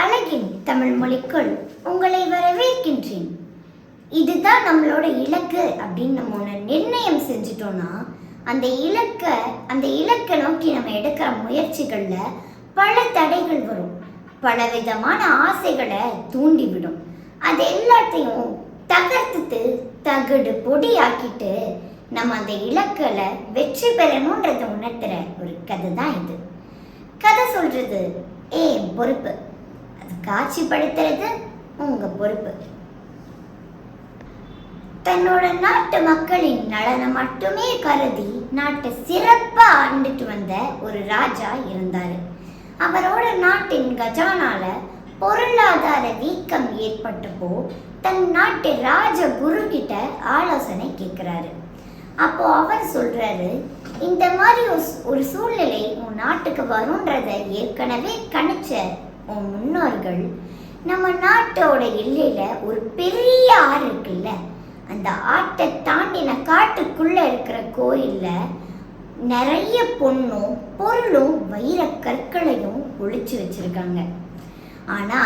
அழகின் தமிழ் மொழிக்குள் உங்களை வரவேற்கின்றேன். இதுதான் நம்மளோட இலக்கு அப்படின்னு நம்ம ஒன்று நிர்ணயம் செஞ்சிட்டோம்னா அந்த இலக்கை அந்த இலக்கை நோக்கி நம்ம எடுக்கிற முயற்சிகளில் பல தடைகள் வரும். பலவிதமான ஆசைகளை தூண்டிவிடும். அது எல்லாத்தையும் தகர்த்துட்டு தகடு பொடியாக்கிட்டு நம்ம அந்த இலக்கில் வெற்றி பெறணுன்றதை உணர்த்துற ஒரு கதை தான் இது. கதை சொல்றது ஏ பொறுப்பு? காட்சிப்படுத்துறது உங்க பொறுப்பு. தன்னோட நாட்டு மக்களின் நலனை மட்டுமே கருதி நாட்டை சிறப்பா ஆண்டுட்டு வந்த ஒரு ராஜா இருந்தாரு. அவரோட நாட்டின் கஜானால பொருளாதார வீக்கம் ஏற்பட்டப்போ தன் நாட்டு ராஜ குரு கிட்ட ஆலோசனை கேட்கிறாரு அப்போ அவர் சொல்றாரு இந்த மாதிரி ஒரு ஒரு சூழ்நிலை உன் நாட்டுக்கு வரும்ன்றத ஏற்கனவே கணிச்ச உன் முன்னோர்கள் நம்ம நாட்டோட எல்லையில் ஒரு பெரிய ஆறு இருக்குல்ல? அந்த ஆட்டை தாண்டின காட்டுக்குள்ளே இருக்கிற கோயிலில் நிறைய பொண்ணும் பொருளும் வைர கற்களையும் ஒழிச்சு வச்சிருக்காங்க. ஆனா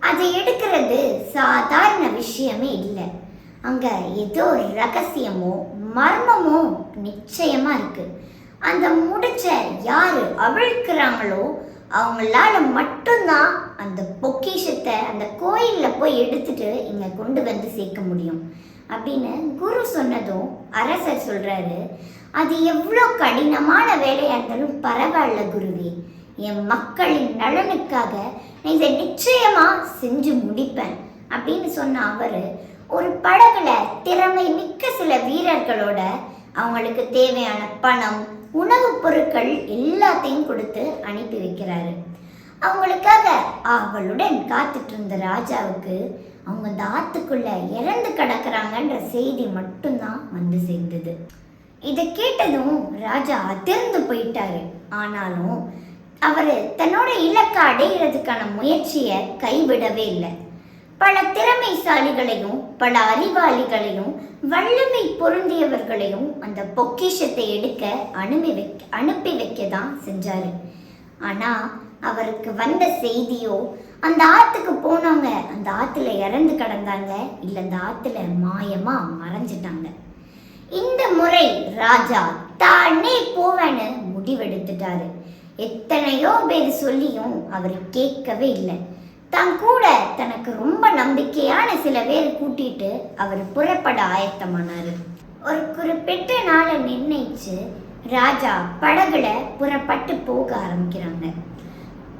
அதை எடுக்கிறது சாதாரண விஷயமே இல்லை. அங்க ஏதோ ஒரு ரகசியமோ மர்மமோ நிச்சயமா இருக்கு. அந்த முடிச்ச யார் அவிழ்க்கிறாங்களோ அவங்களால மட்டும்தான் அந்த பொக்கிஷத்தை அந்த கோயிலில் போய் எடுத்துட்டு இங்கே கொண்டு வந்து சேர்க்க முடியும். அப்படின்னு குரு சொன்னதும் அரசர் சொல்கிறாரு அது எவ்வளோ கடினமான வேலையாக இருந்தாலும் பரவாயில்ல குருவே. என் மக்களின் நலனுக்காக நான் இதை நிச்சயமாக செஞ்சு முடிப்பேன். அப்படின்னு சொன்ன அவர் ஒரு படகுல திறமை மிக்க சில வீரர்களோட அவங்களுக்கு தேவையான பணம் உணவுப் பொருட்கள் எல்லாத்தையும் கொடுத்து அனுப்பி வைக்கிறாரு. அவங்களுக்காக அவளுடன் காத்துட்டு இருந்த ராஜாவுக்கு அவங்க அந்த ஆத்துக்குள்ள இறந்து கிடக்குறாங்கன்ற செய்தி மட்டும்தான் வந்து சேர்ந்தது. இதை கேட்டதும் ராஜா அதிர்ந்து போயிட்டாரு. ஆனாலும் அவர் தன்னோட இலக்கை அடைகிறதுக்கான முயற்சியை கைவிடவே இல்லை. பல திறமைசாலிகளையும் பல அறிவாளிகளையும் வல்லமை பொருந்தியவர்களையும் அந்த பொக்கிஷத்தை எடுக்க அனுப்பி வைக்க அனுப்பி வைக்க தான் செஞ்சாரு. ஆனா அவருக்கு வந்த செய்தியோ அந்த ஆத்துக்கு போனவங்க அந்த ஆத்துல இறந்து கிடந்தாங்க. இல்ல அந்த ஆத்துல மாயமா மறைஞ்சிட்டாங்க. இந்த முறை ராஜா தானே போவேன்னு முடிவெடுத்துட்டாரு. எத்தனையோ பேர் சொல்லியும் அவர் கேட்கவே இல்லை. தான் கூட தனக்கு நம்பிக்கையான சில பேர் கூட்டிட்டு அவர் புறப்பட ஆயத்தமானார். ஒரு குறிப்பிட்ட நாளை நிர்ணயிச்சு ராஜா படகுல புறப்பட்டு போக ஆரம்பிக்கிறாங்க.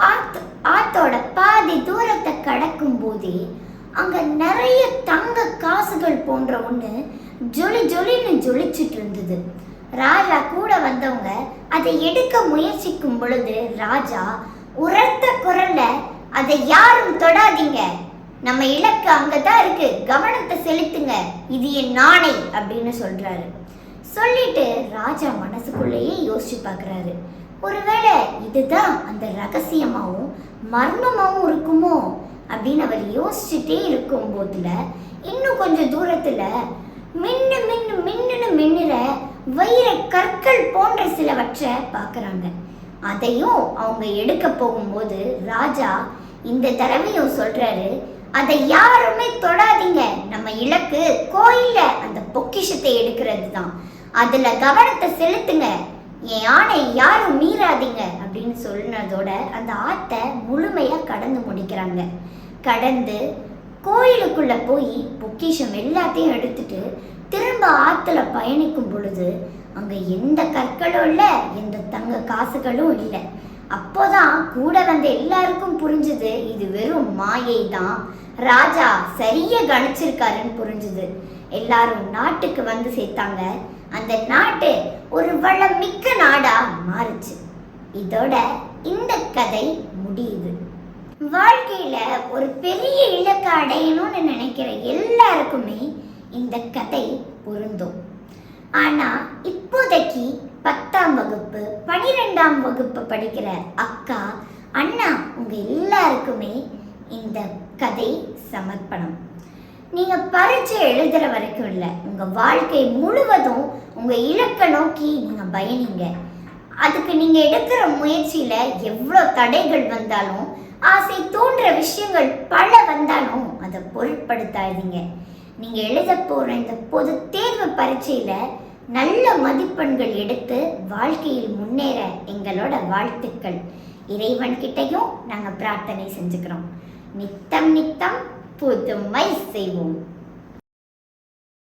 ஆத்து ஆத்தோட பாதி தூரத்தை கடக்கும் போதே அங்க நிறைய தங்க காசுகள் போன்ற ஒண்ணு ஜொலி ஜொலின்னு ஜொலிச்சுட்டு இருந்தது. ராஜா கூட வந்தவங்க அதை எடுக்க முயற்சிக்கும் பொழுது ராஜா உரத்த குரல்ல அதை யாரும் தொடாதீங்க. நம்ம இலக்கு அங்கே தான் இருக்கு. கவனத்தை செலுத்துங்க. இது என் நாணை அப்படின்னு சொல்றாரு. சொல்லிட்டு ராஜா மனசுக்குள்ளேயே யோசிச்சு பார்க்கறாரு ஒருவேளை இதுதான் அந்த ரகசியமாகவும் மர்மமாகவும் இருக்குமோ அப்படின்னு அவர் யோசிச்சுட்டே இருக்கும் போதுல இன்னும் கொஞ்சம் தூரத்துல மின்னு மின்னு மின்னுன்னு மின்னுற வைர கற்கள் போன்ற சிலவற்றை பார்க்குறாங்க அதையும் அவங்க எடுக்க போகும்போது ராஜா இந்த தடவையும் சொல்றாரு அதை யாருமே தொடாதீங்க. நம்ம இலக்கு கோயில்ல அந்த பொக்கிஷத்தை எடுக்கிறது தான் அதுல கவனத்தை செலுத்துங்க. என் யானை யாரும் மீறாதீங்க அப்படின்னு சொன்னதோட அந்த ஆத்தை முழுமையா கடந்து முடிக்கிறாங்க. கடந்து கோயிலுக்குள்ள போய் பொக்கிஷம் எல்லாத்தையும் எடுத்துட்டு திரும்ப ஆத்துல பயணிக்கும் பொழுது அங்க எந்த கற்களும் இல்லை எந்த தங்க காசுகளும் இல்லை. அப்போதான் கூட வந்த எல்லாருக்கும் புரிஞ்சுது இது வெறும் மாயை தான் ராஜா சரியா கணிச்சிருக்காருன்னு புரிஞ்சுது. எல்லாரும் நாட்டுக்கு வந்து சேர்த்தாங்க. அந்த நாட்டு ஒரு வளம் மிக்க நாடா மாறுச்சு. இதோட இந்த கதை முடியுது. வாழ்க்கையில ஒரு பெரிய இலக்கை அடையணும்னு நினைக்கிற எல்லாருக்குமே இந்த கதை பொருந்தும். ஆனா இப்போதைக்கு பத்தாம் வகுப்பு பனிரெண்டாம் வகுப்பு படிக்கிற அக்கா அண்ணா உங்க எல்லாருக்குமே இந்த கதை சமர்ப்பணம். நீங்க பரீட்சை எழுதுற வரைக்கும் இல்லை உங்க வாழ்க்கை முழுவதும் உங்க இலக்கை நோக்கி நீங்க பயணிங்க. அதுக்கு நீங்க எடுக்கிற முயற்சியில எவ்வளோ தடைகள் வந்தாலும் ஆசை தோன்ற விஷயங்கள் பல வந்தாலும் அதை பொருட்படுத்தாதீங்க. நீங்க எழுத போற இந்த பொது தேர்வு பரீட்சையில நல்ல மதிப்பெண்கள் எடுத்து வாழ்க்கையில் முன்னேற எங்களோட வாழ்த்துக்கள். இறைவன்கிட்டையும் நாங்கள் பிரார்த்தனை செஞ்சுக்கிறோம். நித்தம் நித்தம் புதுமை செய்வோம்.